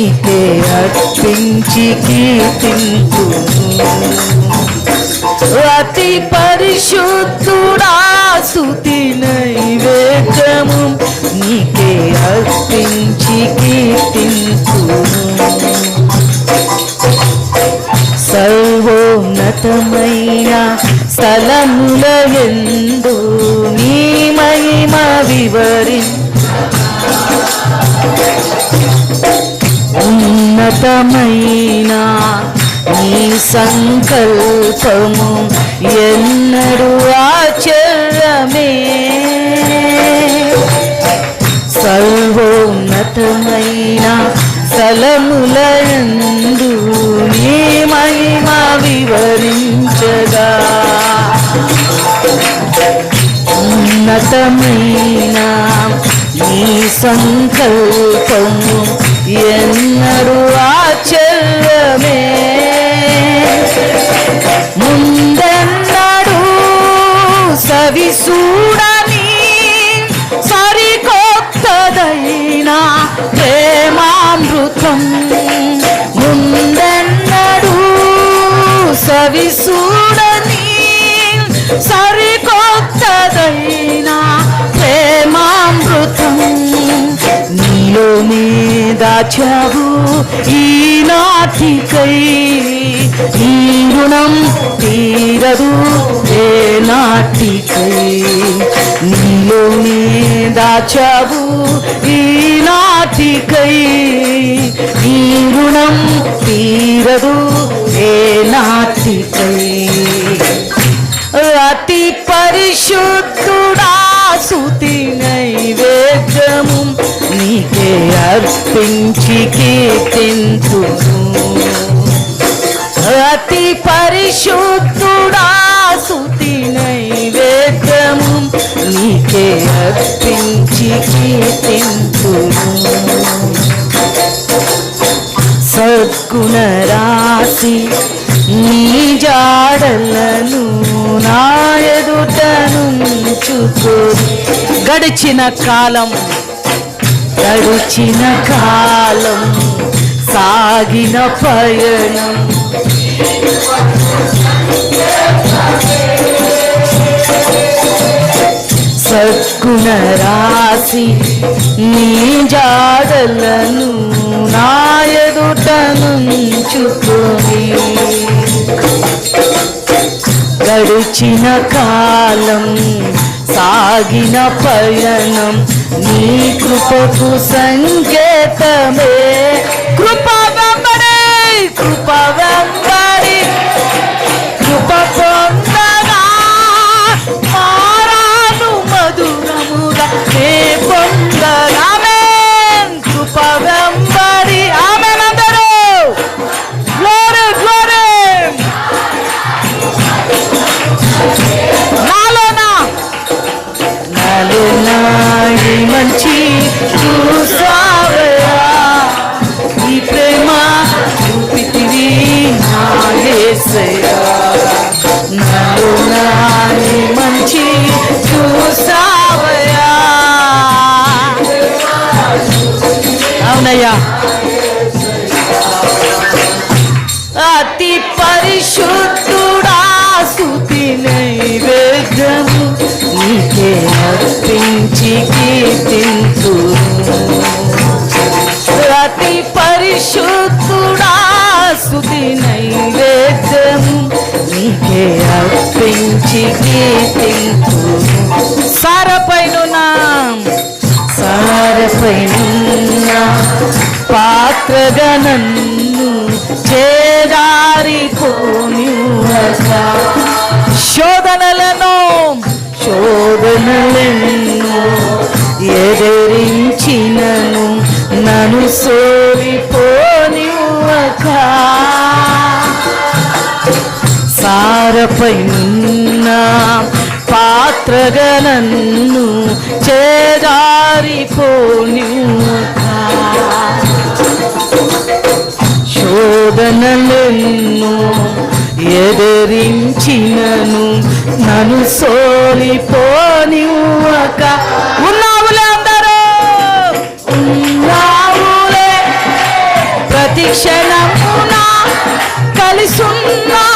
నీకే అర్పించి కీర్తింపు అతి పరిశుద్ధుడా స్తుతి నైవేద్యము. నీకే అర్పించి కీర్తింపు సర్వోన్నతమైన స్థలముల ఎందు నీ మహిమ వివరి ఉన్నతమైన నీ సంకల్పము ఎన్నడూ ఆచరమే సర్వోన్నతమైన సలములందు నీ మహిమ వివరించగా. ఉన్నతమైన నీ సంకల్పము ఎన్నడూ సవిసూడని సరికొత్తదైన ప్రేమామృతం. నీలో దాచావు ఈనాటికై ఈ రుణం తీరదు ఏ నాటికై. నీలోనే దాచావు పరిశుద్ధుడా సుతి నైవేద్యము నీకే అర్పించి కీర్తింపు. సద్గుణ రాశి నీ జాడలను నా ఎదుటనుంచుకో గడిచిన కాలం గడిచిన కాలం సాగిన పయనం. సద్గుణ రాశి నీ జాడలను నా ఎదుటనుంచుకొని గడిచిన కాలం సాగిన పయనం నీ కృపకు సంకేతమే. కృప వెంబడి అర్పించి కీర్తింతును అతి పరిశుద్ధుడా స్తుతి నైవేద్యం నీకే అర్పించి కీర్తింతు సారపైన సారపైన పాత్రగా నన్ను ఎదిరించినను నను సోలిపోనివ్వక సారపై నున్న పాత్రగా నన్ను చేదారిపోనివ్వక శోధనలెన్ను ఎదిరించినను నన్ను సోలిపోనివ్వక క్షణమున కలిసున్నా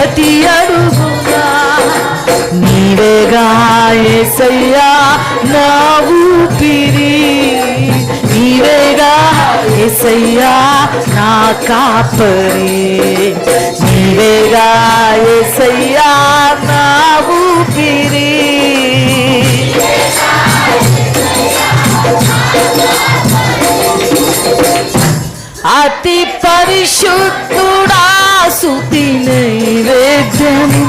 ప్రతి అడుగునా? నీవేగా ఏసయ్యా నా ఊపిరి. నీవేగా ఏసయ్యా నా కాపరి. నీవేగా ఏసయ్యా నా ఊపిరి. అతి పరిశుద్ధుడా సుతి నైవేద్యము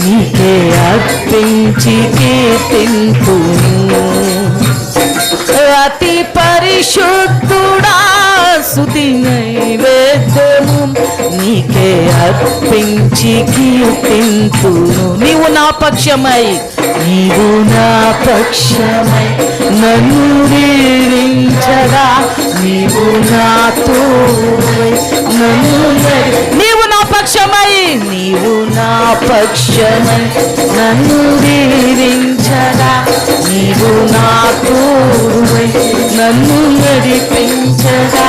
నీకే అర్పించి కీర్తింపును అతి పరిశుద్ధుడా సుతి నైవేద్యము నీకే అర్పించి కీర్తింపును నీవు నా పక్షమై నీవు నా పక్షమై నన్ను దీవించగా నీవు నాతో నన్ను పక్షమై నన్ను దీవించగా నీవు నా తోడువై నన్ను నడిపించగా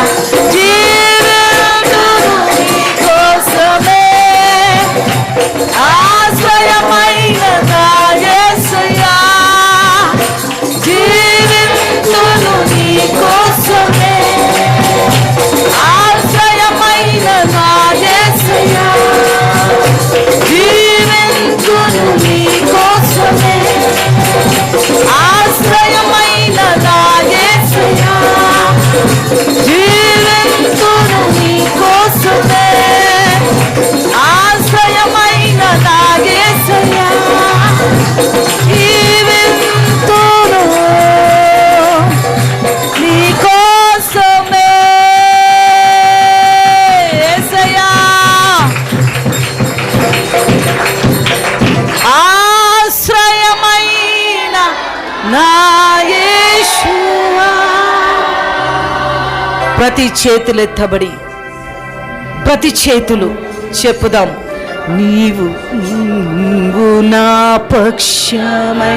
ప్రతి చేతులెత్తబడి ప్రతి చేతులు చెప్పుదాం. నీవు నీవు నా పక్షమై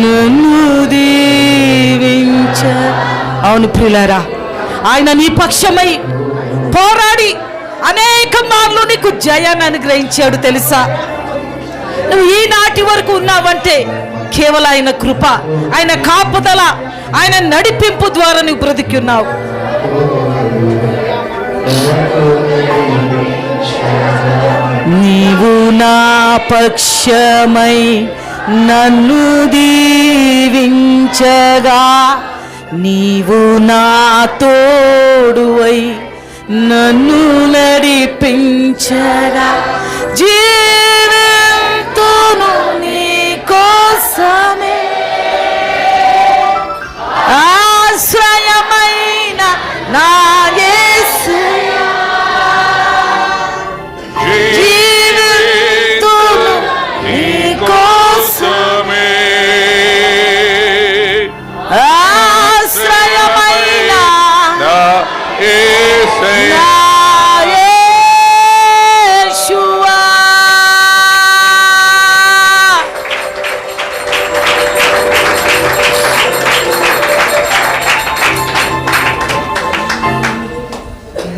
నన్ను దీవించ. అవును ప్రియులారా ఆయన నీ పక్షమై పోరాడి అనేక మార్లు నీకు జయాన్ని అనుగ్రహించాడు తెలుసా? నువ్వు ఈనాటి వరకు ఉన్నావంటే కేవలం ఆయన కృప ఆయన కాపుదల ఆయన నడిపింపు ద్వారా నువ్వు బ్రతికి ఉన్నావు. నీవు నా పక్షమై నన్ను దీవించగా నీవు నా తోడువై నన్ను నడిపించగా. జీ